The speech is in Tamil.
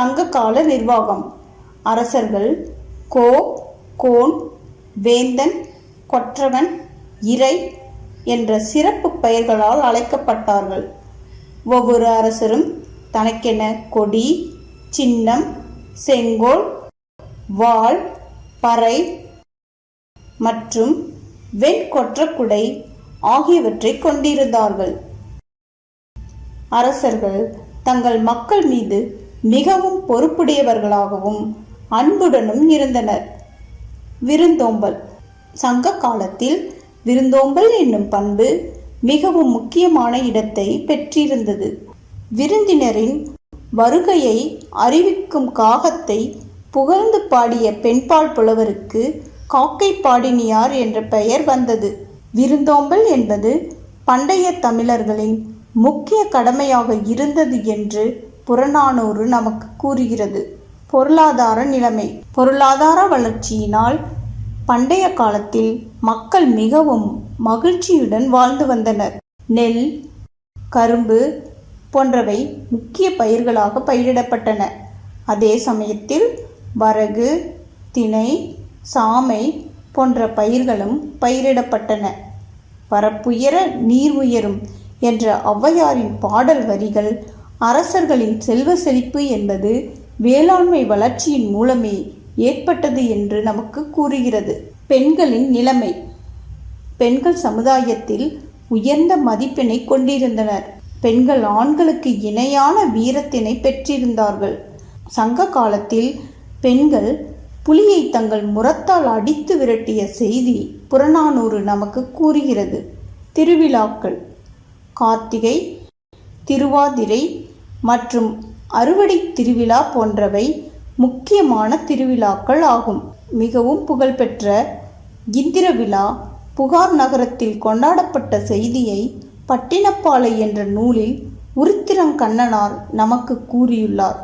சங்ககால நிர்வாகம். அரசர்கள் கோ கோன் வேந்தன் கொற்றவன் இறை என்ற சிறப்பு பெயர்களால் அழைக்கப்பட்டார்கள். ஒவ்வொரு அரசரும் தனக்கென கொடி சின்னம் செங்கோல் வாள் பறை மற்றும் வெண்கொற்றக்குடை ஆகியவற்றை கொண்டிருந்தார்கள். அரசர்கள் தங்கள் மக்கள் மீது மிகவும் பொறுப்புடையவர்களாகவும் அன்புடனும் இருந்தனர். விருந்தோம்பல். சங்க காலத்தில் விருந்தோம்பல் என்னும் பண்பு மிகவும் முக்கியமான இடத்தை பெற்றிருந்தது. விருந்தினரின் வருகையை அறிவிக்கும் காகத்தை புகழ்ந்து பாடிய பெண்பால் புலவருக்கு காக்கை பாடினியார் என்ற பெயர் வந்தது. விருந்தோம்பல் என்பது பண்டைய தமிழர்களின் முக்கிய கடமையாக இருந்தது என்று புறநானூறு நமக்கு கூறுகிறது. பொருளாதார நிலைமை. பொருளாதார வளர்ச்சியினால் பண்டைய காலத்தில் மக்கள் மிகவும் மகிழ்ச்சியுடன் வாழ்ந்து வந்தனர். நெல் கரும்பு போன்றவை முக்கிய பயிர்களாக பயிரிடப்பட்டன. அதே சமயத்தில் வரகு திணை சாமை போன்ற பயிர்களும் பயிரிடப்பட்டன. வரப்புயர நீர் உயரும் என்ற ஔவையாரின் பாடல் வரிகள் அரசர்களின் செல்வ செழிப்பு என்பது வேளாண்மை வளர்ச்சியின் மூலமே ஏற்பட்டது என்று நமக்கு கூறுகிறது. பெண்களின் நிலைமை. பெண்கள் சமுதாயத்தில் உயர்ந்த மதிப்பினை கொண்டிருந்தனர். பெண்கள் ஆண்களுக்கு இணையான வீரத்தினை பெற்றிருந்தார்கள். சங்க காலத்தில் பெண்கள் புலியை தங்கள் முரத்தால் அடித்து விரட்டிய செய்தி புறநானூறு நமக்கு கூறுகிறது. திருவிழாக்கள். கார்த்திகை திருவாதிரை மற்றும் அறுவடை திருவிழா போன்றவை முக்கியமான திருவிழாக்கள் ஆகும். மிகவும் புகழ்பெற்ற இந்திர விழா புகார் நகரத்தில் கொண்டாடப்பட்ட செய்தியை பட்டினப்பாலை என்ற நூலில் உருத்திரங்கண்ணனார் நமக்கு கூறியுள்ளார்.